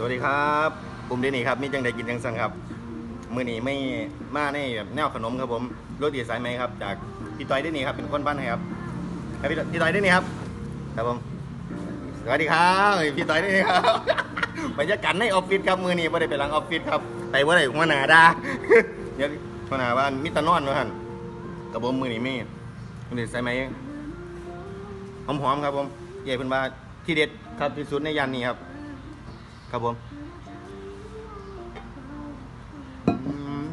สวัสดีครับปุ่มเดนี่ครับมีจังใดกินจังสันครับ มือนี้ไม่มาในแบบแนวขนมครับผมโรตีสายไหมครับ จากพี่ต้อยเดนี่ครับเป็นคนบ้านให้ครับครับพี่ต้อยพี่ต้อยเดนี่ครับครับผมสวัสดีครับพี่ต้อยเดนี่ครับบรรยากาศในออฟฟิศครับมือนี้ไม่ได้ไปหลังออฟฟิศครับไปว่าได้หัวหน้าดาเดี๋ยวหัวหน้าว่ามิตรนอนวะท่านกับผมมือนี้มีโรตีสายไหมหอมๆครับผมใหญ่เพิ่นว่าที่เด็ดครับที่สุดในยานนี้ครับ ครับผมอืม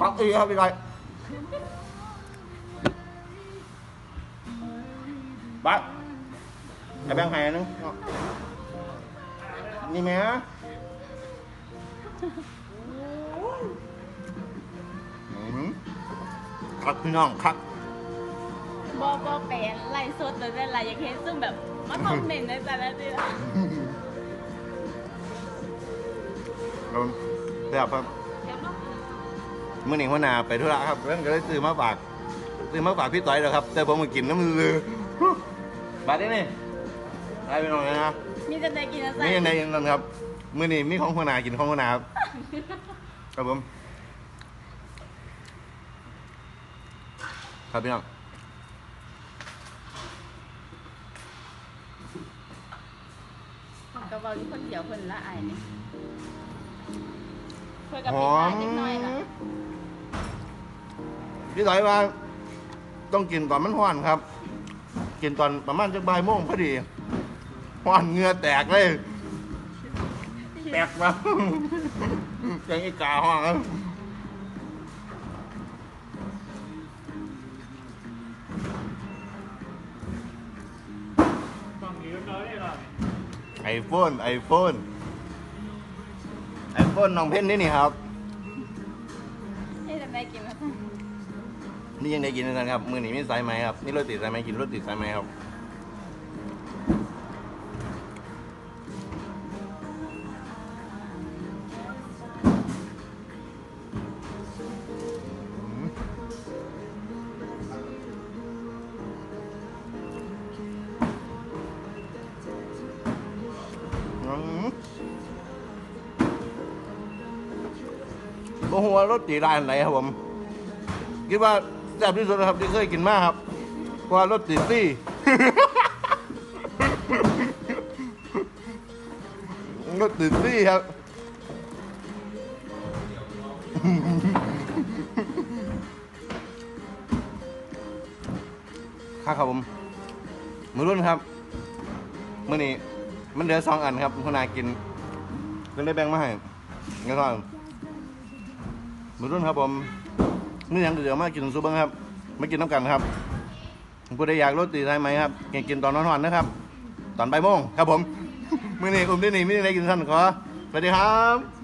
ก๊อกอีครับพี่ก้อยบัสไอ้แบงค์ไห้นึงนี่แม่อืมคักพี่น้องคักบอบอแปลนไล่สดหรืออะไรอย่างเงี้ยซึ่งแบบมาคอมเมนต์ในแต่ละเดือน ครับผมแบบครับเดี๋ยวมามื่อหนึ่งหัวหน้าไปธุระครับเรื่องก็เลยซื้อมาฝากซื้อมาฝากพี่ต้อยแล้วครับ แต่ผมมากินน้ำมือ บาดได้นี่ไปไปหน่อยนะมีจะได้กินอะไรนี่ยังไงนั่นครับมื่อนี้มีของหัวหน้ากินของหัวหน้าครับครับผมครับพี่น้องผมก็บอกอยู่คนเดียวคนละไอ้นี่ เพื่อกับหพี่อชามยเล็กน้อยล่ะพี่ต้อยว่าต้องกินตอนมันห้อนครับ กินตอนประมาณจะบ่ายโมงพอดีห้อนเหงื่อแตกเลย แตกมายังอีกาห้องครับไอโฟนไอโฟน ไอโฟนน้องเพ่นนี่นี่ครับนี่จะได้กินอะไรนี่ยังได้กินกันครับ มือหนีมีสายไหมครับ นี่รถติดสายไหมกินรถติดสายไหมครับ โอ้โหรถตีร้านไหนครับผมคิดว่าแซ่บที่สุดนะครับที่เคยกินมากครับเพราะว่ารสติดซี่รสติดซี่ครับ ครับครับผมมือรุ่นครับมื่อนี้มันเหลือสองอันครับคุณนายกินก็เลยแบ่งมาให้งั้นก็ มือรุ่นครับผมนี่ยังเดี๋ยวมากินซุปเบิ้งครับมากินน้ำกันครับผู้ใดอยากรสตีไทยไหมครับกินกินตอนนอนๆนะครับ ตอนบ่ายโมงครับผมมื่อนี้อุ้มได้หนีไม่ได้กินท่านขอสวัสดีครับ